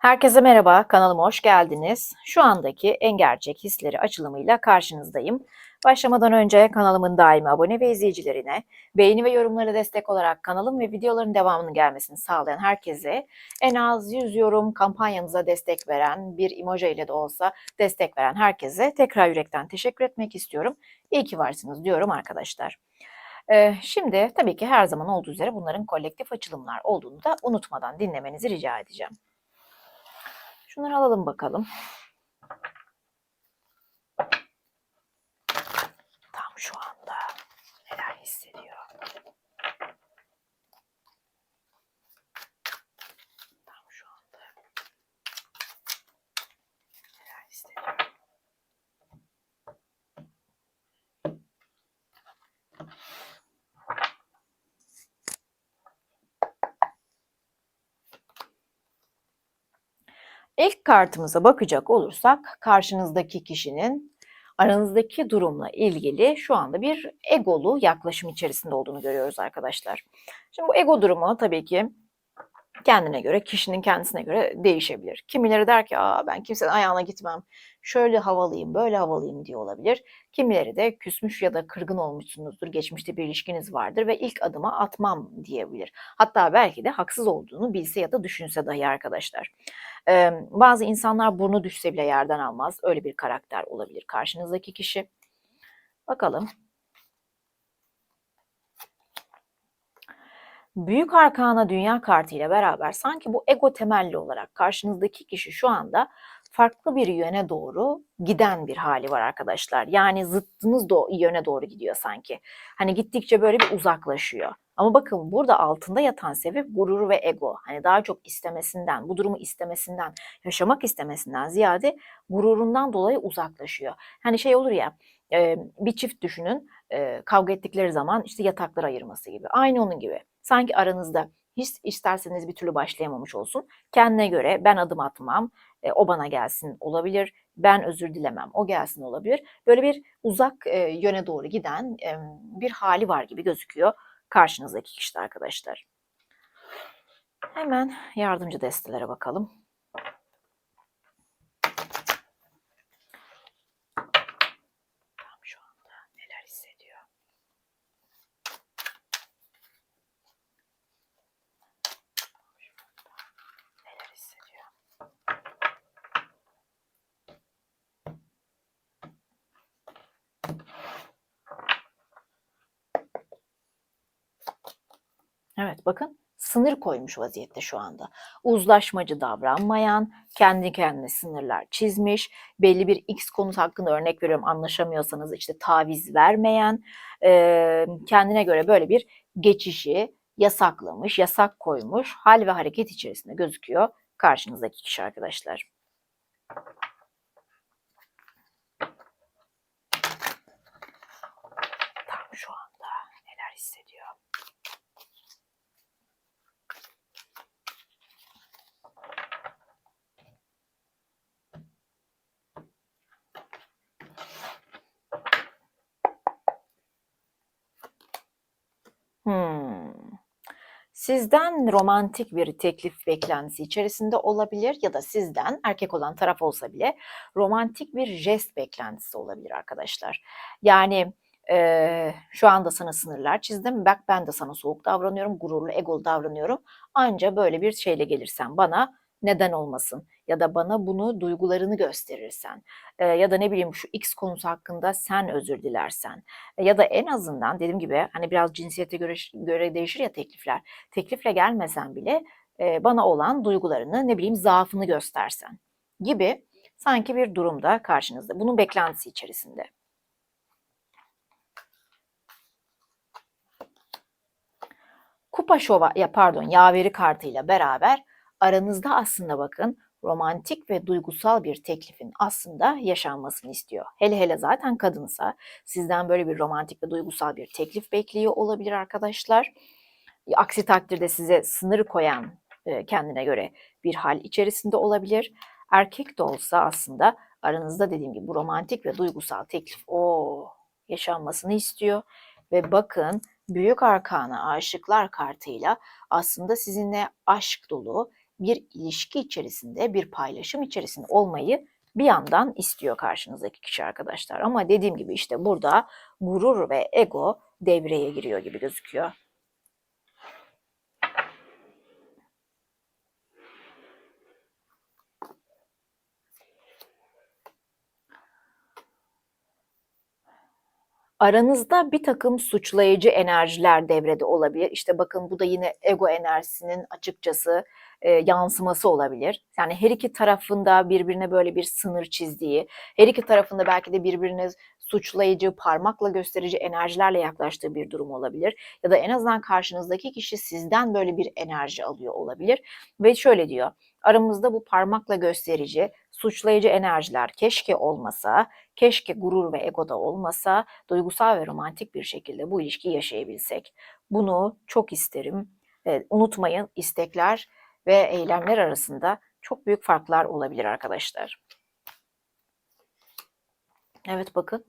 Herkese merhaba, kanalıma hoş geldiniz. Şu andaki en gerçek hisleri açılımıyla karşınızdayım. Başlamadan önce kanalımın daimi abone ve izleyicilerine, beğeni ve yorumlara destek olarak kanalım ve videoların devamının gelmesini sağlayan herkese, en az 100 yorum kampanyamıza destek veren, bir emoji ile de olsa destek veren herkese tekrar yürekten teşekkür etmek istiyorum. İyi ki varsınız diyorum arkadaşlar. Ee, şimdi tabii ki her zaman olduğu üzere bunların kolektif açılımlar olduğunu da unutmadan dinlemenizi rica edeceğim. Şunları alalım bakalım. Tam şu anda neler hissediyor? Tam şu anda neler hissediyor? İlk kartımıza bakacak olursak karşınızdaki kişinin aranızdaki durumla ilgili şu anda bir egolu yaklaşım içerisinde olduğunu görüyoruz arkadaşlar. Şimdi bu ego durumu tabii ki kendine göre, kişinin kendisine göre değişebilir. Kimileri der ki Aa, ben kimsenin ayağına gitmem, şöyle havalıyım, böyle havalıyım diye olabilir. Kimileri de küsmüş ya da kırgın olmuşsunuzdur, geçmişte bir ilişkiniz vardır ve ilk adıma atmam diyebilir. Hatta belki de haksız olduğunu bilse ya da düşünse dahi arkadaşlar. Ee, bazı insanlar burnu düşse bile yerden almaz. Öyle bir karakter olabilir karşınızdaki kişi. Bakalım. Büyük Arkana Dünya kartı ile beraber sanki bu ego temelli olarak karşınızdaki kişi şu anda farklı bir yöne doğru giden bir hali var arkadaşlar. Yani zıttınız da yöne doğru gidiyor sanki. Hani gittikçe böyle bir uzaklaşıyor. Ama bakın burada altında yatan sebep gurur ve ego. Hani daha çok istemesinden, bu durumu istemesinden, yaşamak istemesinden ziyade gururundan dolayı uzaklaşıyor. Hani şey olur ya, bir çift düşünün, kavga ettikleri zaman işte yataklar ayırması gibi. Aynı onun gibi. Sanki aranızda hiç isterseniz bir türlü başlayamamış olsun. Kendine göre ben adım atmam, e, o bana gelsin olabilir, ben özür dilemem, o gelsin olabilir. Böyle bir uzak e, yöne doğru giden e, bir hali var gibi gözüküyor karşınızdaki kişide arkadaşlar. Hemen yardımcı destelere bakalım. Tam şu anda neler hissediyor? Neler hissediyor? Evet bakın sınır koymuş vaziyette şu anda. Uzlaşmacı davranmayan, kendi kendine sınırlar çizmiş, belli bir X konusu hakkında örnek veriyorum anlaşamıyorsanız işte taviz vermeyen, kendine göre böyle bir geçişi yasaklamış, yasak koymuş hal ve hareket içerisinde gözüküyor karşınızdaki kişi arkadaşlar. Tam şu anda neler hissediyor? Hmm. Sizden romantik bir teklif beklentisi içerisinde olabilir ya da sizden erkek olan taraf olsa bile romantik bir jest beklentisi olabilir arkadaşlar. Yani e, şu anda sana sınırlar çizdim. Bak ben de sana soğuk davranıyorum, gururlu, egolu davranıyorum. Anca böyle bir şeyle gelirsen bana neden olmasın ya da bana bunu duygularını gösterirsen e, ya da ne bileyim şu X konusu hakkında sen özür dilersen e, ya da en azından dediğim gibi hani biraz cinsiyete göre göre değişir ya teklifler. Teklifle gelmesen bile e, bana olan duygularını ne bileyim zaafını göstersen gibi sanki bir durumda karşınızda. Bunun beklentisi içerisinde. Kupa şova ya pardon yaveri kartıyla beraber aranızda aslında bakın romantik ve duygusal bir teklifin aslında yaşanmasını istiyor. Hele hele zaten kadınsa sizden böyle bir romantik ve duygusal bir teklif bekliyor olabilir arkadaşlar. Aksi takdirde size sınır koyan e, kendine göre bir hal içerisinde olabilir. Erkek de olsa aslında aranızda dediğim gibi bu romantik ve duygusal teklif o yaşanmasını istiyor. Ve bakın büyük arkana aşıklar kartıyla aslında sizinle aşk dolu, bir ilişki içerisinde, bir paylaşım içerisinde olmayı bir yandan istiyor karşınızdaki kişi arkadaşlar. Ama dediğim gibi işte burada gurur ve ego devreye giriyor gibi gözüküyor. Aranızda bir takım suçlayıcı enerjiler devrede olabilir. İşte bakın bu da yine ego enerjisinin açıkçası e, yansıması olabilir. Yani her iki tarafında birbirine böyle bir sınır çizdiği, her iki tarafında belki de birbirine suçlayıcı, parmakla gösterici enerjilerle yaklaştığı bir durum olabilir. Ya da en azından karşınızdaki kişi sizden böyle bir enerji alıyor olabilir. Ve şöyle diyor, aramızda bu parmakla gösterici, suçlayıcı enerjiler keşke olmasa, keşke gurur ve egoda olmasa, duygusal ve romantik bir şekilde bu ilişkiyi yaşayabilsek. Bunu çok isterim. E, unutmayın istekler ve eylemler arasında çok büyük farklar olabilir arkadaşlar. Evet bakın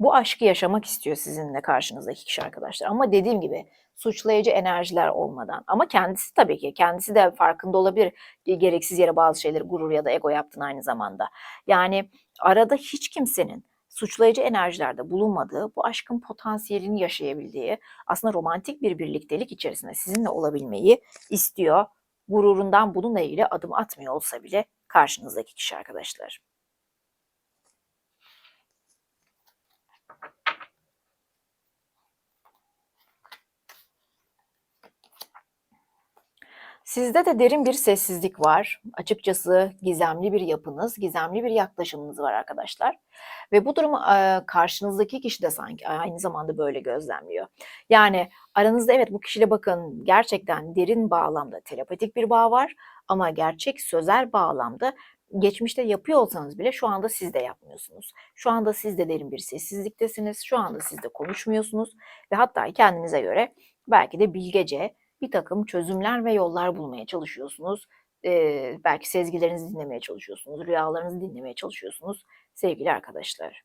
bu aşkı yaşamak istiyor sizinle karşınızdaki kişi arkadaşlar. Ama dediğim gibi suçlayıcı enerjiler olmadan. Ama kendisi tabii ki kendisi de farkında olabilir. Gereksiz yere bazı şeyleri gurur ya da ego yaptığın aynı zamanda. Yani arada hiç kimsenin suçlayıcı enerjilerde bulunmadığı, bu aşkın potansiyelini yaşayabildiği, aslında romantik bir birliktelik içerisinde sizinle olabilmeyi istiyor. Gururundan bununla ilgili adım atmıyor olsa bile karşınızdaki kişi arkadaşlar. Sizde de derin bir sessizlik var. Açıkçası gizemli bir yapınız, gizemli bir yaklaşımınız var arkadaşlar. Ve bu durumu karşınızdaki kişi de sanki aynı zamanda böyle gözlemliyor. Yani aranızda evet bu kişiyle bakın gerçekten derin bağlamda telepatik bir bağ var ama gerçek sözel bağlamda geçmişte yapıyor olsanız bile şu anda siz de yapmıyorsunuz. Şu anda siz de derin bir sessizliktesiniz. Şu anda siz de konuşmuyorsunuz ve hatta kendinize göre belki de bilgece bir takım çözümler ve yollar bulmaya çalışıyorsunuz. Ee, belki sezgilerinizi dinlemeye çalışıyorsunuz, rüyalarınızı dinlemeye çalışıyorsunuz sevgili arkadaşlar.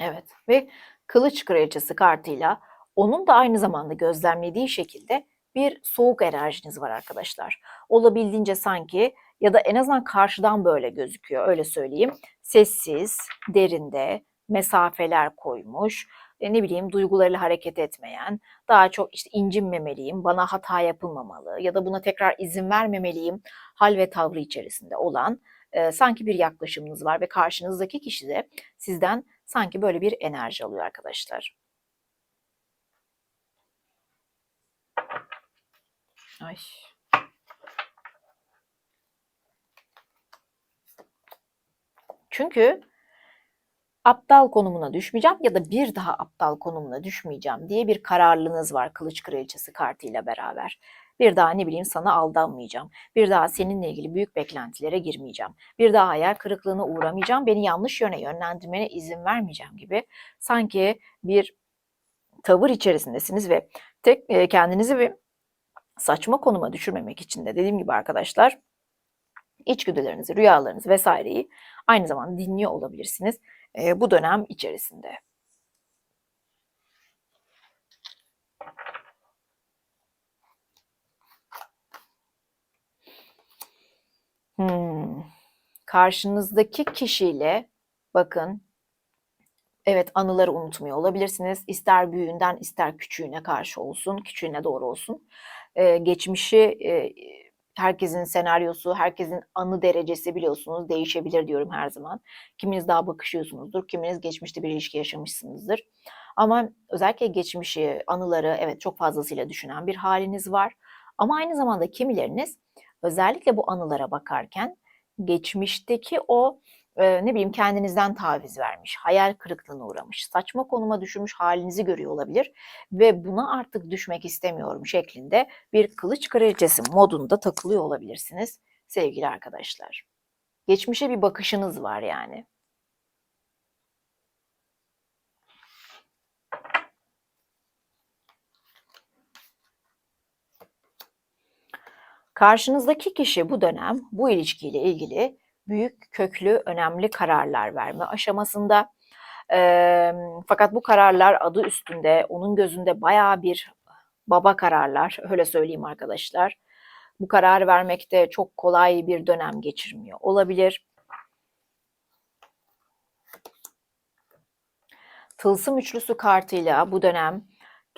Evet ve kılıç kraliçesi kartıyla onun da aynı zamanda gözlemlediği şekilde bir soğuk enerjiniz var arkadaşlar. Olabildiğince sanki ya da en azından karşıdan böyle gözüküyor öyle söyleyeyim. Sessiz, derinde, mesafeler koymuş, e, ne bileyim duygularıyla hareket etmeyen, daha çok işte incinmemeliyim, bana hata yapılmamalı ya da buna tekrar izin vermemeliyim hal ve tavrı içerisinde olan e, sanki bir yaklaşımınız var ve karşınızdaki kişi de sizden sanki böyle bir enerji alıyor arkadaşlar. Ay. Çünkü aptal konumuna düşmeyeceğim ya da bir daha aptal konumuna düşmeyeceğim diye bir kararlılığınız var Kılıç Kraliçesi kartıyla beraber. Bir daha ne bileyim sana aldanmayacağım. Bir daha seninle ilgili büyük beklentilere girmeyeceğim. Bir daha hayal kırıklığına uğramayacağım. Beni yanlış yöne yönlendirmene izin vermeyeceğim gibi. Sanki bir tavır içerisindesiniz ve tek e, kendinizi bir saçma konuma düşürmemek için de dediğim gibi arkadaşlar içgüdülerinizi, rüyalarınızı vesaireyi aynı zamanda dinliyor olabilirsiniz e, bu dönem içerisinde. Hmm. Karşınızdaki kişiyle bakın evet anıları unutmuyor olabilirsiniz. İster büyüğünden ister küçüğüne karşı olsun, küçüğüne doğru olsun. Ee, geçmişi e, herkesin senaryosu, herkesin anı derecesi biliyorsunuz değişebilir diyorum her zaman. Kiminiz daha bakışıyorsunuzdur, kiminiz geçmişte bir ilişki yaşamışsınızdır. Ama özellikle geçmişi, anıları evet çok fazlasıyla düşünen bir haliniz var. Ama aynı zamanda kimileriniz özellikle bu anılara bakarken geçmişteki o e, ne bileyim kendinizden taviz vermiş, hayal kırıklığına uğramış, saçma konuma düşürmüş halinizi görüyor olabilir ve buna artık düşmek istemiyorum şeklinde bir kılıç kraliçesi modunda takılıyor olabilirsiniz sevgili arkadaşlar. Geçmişe bir bakışınız var yani. Karşınızdaki kişi bu dönem bu ilişkiyle ilgili büyük, köklü, önemli kararlar verme aşamasında. Eee, fakat bu kararlar adı üstünde, onun gözünde bayağı bir baba kararlar, öyle söyleyeyim arkadaşlar. Bu kararı vermekte çok kolay bir dönem geçirmiyor olabilir. Tılsım üçlüsü kartıyla bu dönem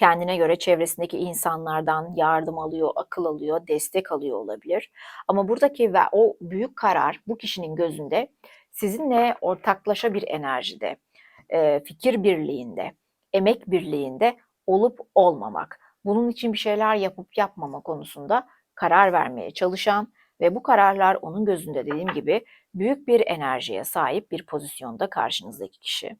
kendine göre çevresindeki insanlardan yardım alıyor, akıl alıyor, destek alıyor olabilir. Ama buradaki ve o büyük karar bu kişinin gözünde sizinle ortaklaşa bir enerjide, e, fikir birliğinde, emek birliğinde olup olmamak. Bunun için bir şeyler yapıp yapmama konusunda karar vermeye çalışan ve bu kararlar onun gözünde dediğim gibi büyük bir enerjiye sahip bir pozisyonda karşınızdaki kişi.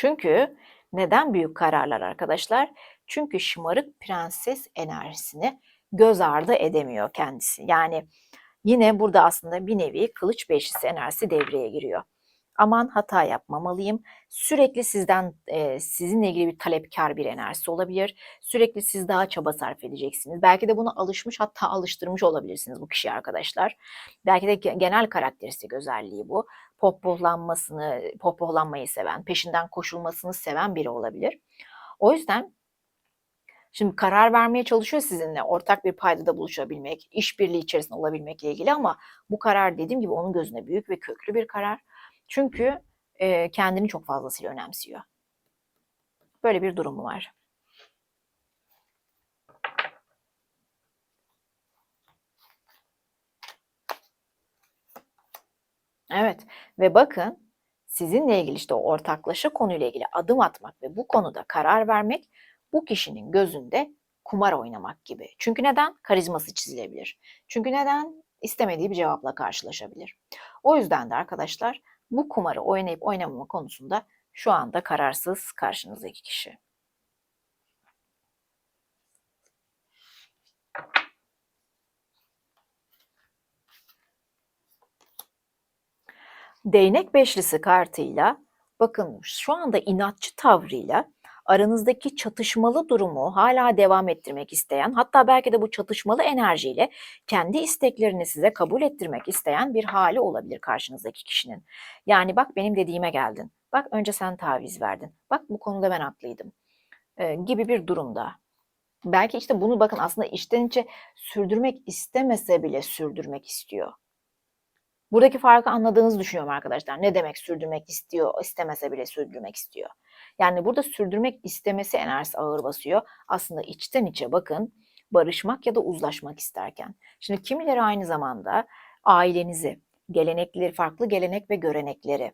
Çünkü neden büyük kararlar arkadaşlar? Çünkü şımarık prenses enerjisini göz ardı edemiyor kendisi. Yani yine burada aslında bir nevi kılıç beşlisi enerjisi devreye giriyor. Aman hata yapmamalıyım. Sürekli sizden e, sizinle ilgili bir talepkar bir enerjisi olabilir. Sürekli siz daha çaba sarf edeceksiniz. Belki de buna alışmış hatta alıştırmış olabilirsiniz bu kişiyi arkadaşlar. Belki de genel karakteristik özelliği bu pohpohlanmasını, pohpohlanmayı seven, peşinden koşulmasını seven biri olabilir. O yüzden şimdi karar vermeye çalışıyor sizinle ortak bir paydada buluşabilmek, işbirliği içerisinde olabilmekle ilgili ama bu karar dediğim gibi onun gözünde büyük ve köklü bir karar. Çünkü e, kendini çok fazlasıyla önemsiyor. Böyle bir durumu var. Evet ve bakın sizinle ilgili işte o ortaklaşa konuyla ilgili adım atmak ve bu konuda karar vermek bu kişinin gözünde kumar oynamak gibi. Çünkü neden? Karizması çizilebilir. Çünkü neden? istemediği bir cevapla karşılaşabilir. O yüzden de arkadaşlar bu kumarı oynayıp oynamama konusunda şu anda kararsız karşınızdaki kişi. Değnek beşlisi kartıyla bakın şu anda inatçı tavrıyla aranızdaki çatışmalı durumu hala devam ettirmek isteyen, hatta belki de bu çatışmalı enerjiyle kendi isteklerini size kabul ettirmek isteyen bir hali olabilir karşınızdaki kişinin. Yani bak benim dediğime geldin. Bak önce sen taviz verdin. Bak bu konuda ben haklıydım. Ee, gibi bir durumda. Belki işte bunu bakın aslında içten içe sürdürmek istemese bile sürdürmek istiyor. Buradaki farkı anladığınızı düşünüyorum arkadaşlar. Ne demek sürdürmek istiyor, istemese bile sürdürmek istiyor. Yani burada sürdürmek istemesi enerjisi ağır basıyor. Aslında içten içe bakın barışmak ya da uzlaşmak isterken. Şimdi kimileri aynı zamanda ailenizi, gelenekleri, farklı gelenek ve görenekleri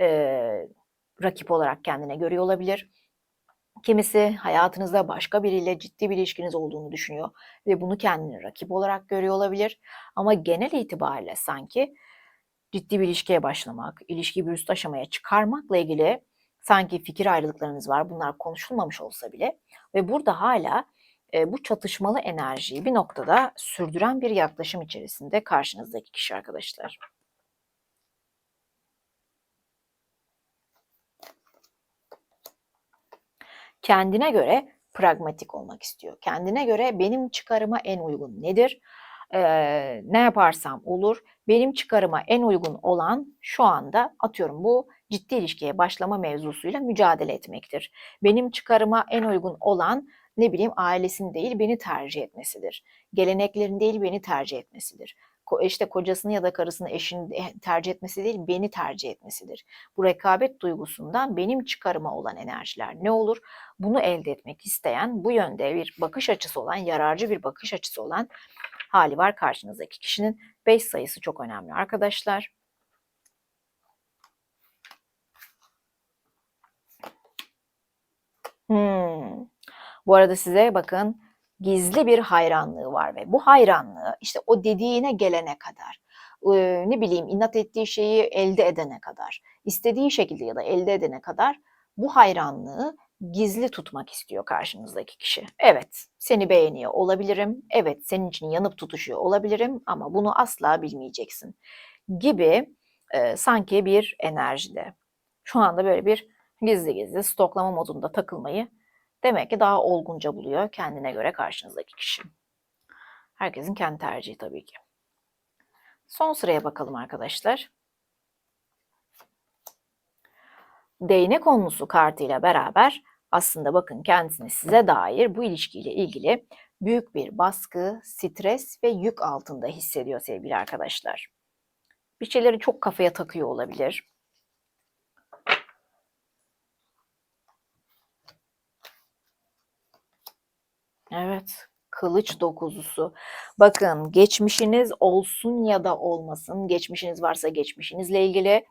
e, rakip olarak kendine görüyor olabilir. Kimisi hayatınızda başka biriyle ciddi bir ilişkiniz olduğunu düşünüyor ve bunu kendini rakip olarak görüyor olabilir. Ama genel itibariyle sanki ciddi bir ilişkiye başlamak, ilişkiyi bir üst aşamaya çıkarmakla ilgili sanki fikir ayrılıklarınız var. Bunlar konuşulmamış olsa bile ve burada hala e, bu çatışmalı enerjiyi bir noktada sürdüren bir yaklaşım içerisinde karşınızdaki kişi arkadaşlar. Kendine göre pragmatik olmak istiyor. Kendine göre benim çıkarıma en uygun nedir? Ee, ne yaparsam olur. Benim çıkarıma en uygun olan şu anda atıyorum bu ciddi ilişkiye başlama mevzusuyla mücadele etmektir. Benim çıkarıma en uygun olan ne bileyim ailesini değil beni tercih etmesidir. Geleneklerini değil beni tercih etmesidir. İşte kocasını ya da karısını eşini tercih etmesi değil beni tercih etmesidir. Bu rekabet duygusundan benim çıkarıma olan enerjiler ne olur? Bunu elde etmek isteyen bu yönde bir bakış açısı olan, yararcı bir bakış açısı olan hali var karşınızdaki kişinin. 5 sayısı çok önemli arkadaşlar. Hmm. Bu arada size bakın gizli bir hayranlığı var ve bu hayranlığı işte o dediğine gelene kadar e, ne bileyim inat ettiği şeyi elde edene kadar istediği şekilde ya da elde edene kadar bu hayranlığı gizli tutmak istiyor karşınızdaki kişi. Evet, seni beğeniyor olabilirim. Evet, senin için yanıp tutuşuyor olabilirim ama bunu asla bilmeyeceksin. Gibi e, sanki bir enerjide. Şu anda böyle bir gizli gizli stoklama modunda takılmayı demek ki daha olgunca buluyor kendine göre karşınızdaki kişi. Herkesin kendi tercihi tabii ki. Son sıraya bakalım arkadaşlar. Değnek onlusu kartıyla beraber aslında bakın kendisini size dair bu ilişkiyle ilgili büyük bir baskı, stres ve yük altında hissediyor sevgili arkadaşlar. Bir şeyleri çok kafaya takıyor olabilir. Evet, kılıç dokuzusu. Bakın geçmişiniz olsun ya da olmasın, geçmişiniz varsa geçmişinizle ilgili,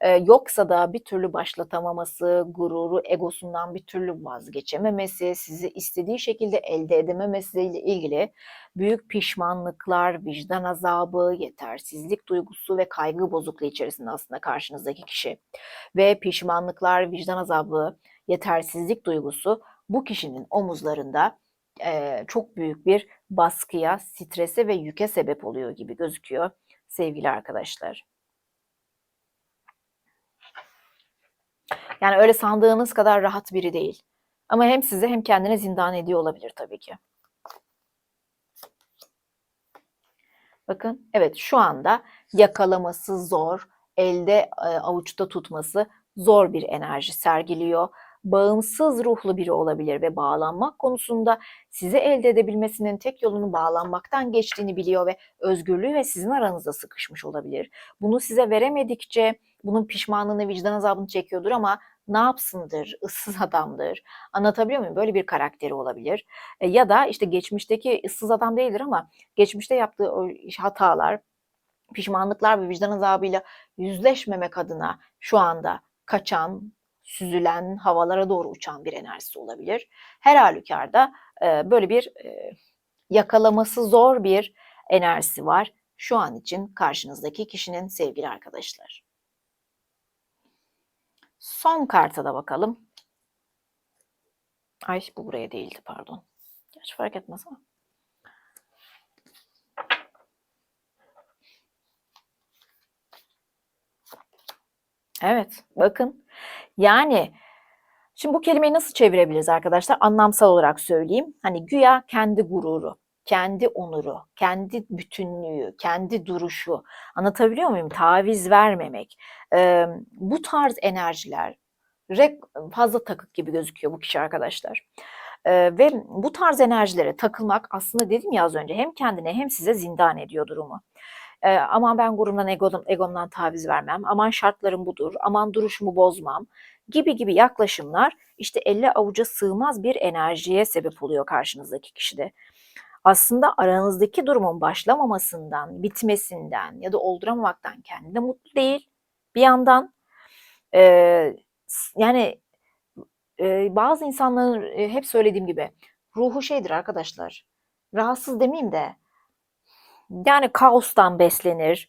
e, yoksa da bir türlü başlatamaması, gururu, egosundan bir türlü vazgeçememesi, sizi istediği şekilde elde edememesiyle ilgili büyük pişmanlıklar, vicdan azabı, yetersizlik duygusu ve kaygı bozukluğu içerisinde aslında karşınızdaki kişi. Ve pişmanlıklar, vicdan azabı, yetersizlik duygusu bu kişinin omuzlarında eee, çok büyük bir baskıya, strese ve yüke sebep oluyor gibi gözüküyor sevgili arkadaşlar. Yani öyle sandığınız kadar rahat biri değil. Ama hem size hem kendine zindan ediyor olabilir tabii ki. Bakın evet şu anda yakalaması zor, elde e, avuçta tutması zor bir enerji sergiliyor bağımsız ruhlu biri olabilir ve bağlanmak konusunda sizi elde edebilmesinin tek yolunun bağlanmaktan geçtiğini biliyor ve özgürlüğü ve sizin aranızda sıkışmış olabilir. Bunu size veremedikçe bunun pişmanlığını, vicdan azabını çekiyordur ama ne yapsındır, ıssız adamdır. Anlatabiliyor muyum? Böyle bir karakteri olabilir. E, ya da işte geçmişteki ıssız adam değildir ama geçmişte yaptığı hatalar, pişmanlıklar ve vicdan azabıyla yüzleşmemek adına şu anda kaçan, süzülen, havalara doğru uçan bir enerjisi olabilir. Her halükarda e, böyle bir e, yakalaması zor bir enerjisi var şu an için karşınızdaki kişinin sevgili arkadaşlar. Son karta da bakalım. Ay bu buraya değildi pardon. Hiç fark etmez ama. Evet, bakın. Yani şimdi bu kelimeyi nasıl çevirebiliriz arkadaşlar? Anlamsal olarak söyleyeyim. Hani güya kendi gururu, kendi onuru, kendi bütünlüğü, kendi duruşu. Anlatabiliyor muyum? Taviz vermemek. Ee, bu tarz enerjiler fazla takık gibi gözüküyor bu kişi arkadaşlar. Ee, ve bu tarz enerjilere takılmak aslında dedim ya az önce hem kendine hem size zindan ediyor durumu. E, aman ben gururumdan, egodan, egomdan taviz vermem, aman şartlarım budur, aman duruşumu bozmam gibi gibi yaklaşımlar işte elle avuca sığmaz bir enerjiye sebep oluyor karşınızdaki kişide. Aslında aranızdaki durumun başlamamasından, bitmesinden ya da olduramamaktan kendi de mutlu değil. Bir yandan e, yani e, bazı insanların e, hep söylediğim gibi ruhu şeydir arkadaşlar. Rahatsız demeyeyim de yani kaostan beslenir.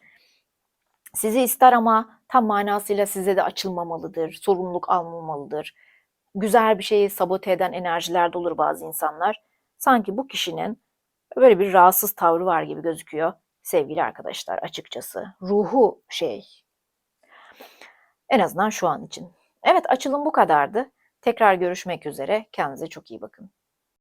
Sizi ister ama tam manasıyla size de açılmamalıdır, sorumluluk almamalıdır. Güzel bir şeyi sabote eden enerjilerde olur bazı insanlar. Sanki bu kişinin böyle bir rahatsız tavrı var gibi gözüküyor sevgili arkadaşlar açıkçası. Ruhu şey. En azından şu an için. Evet açılım bu kadardı. Tekrar görüşmek üzere. Kendinize çok iyi bakın.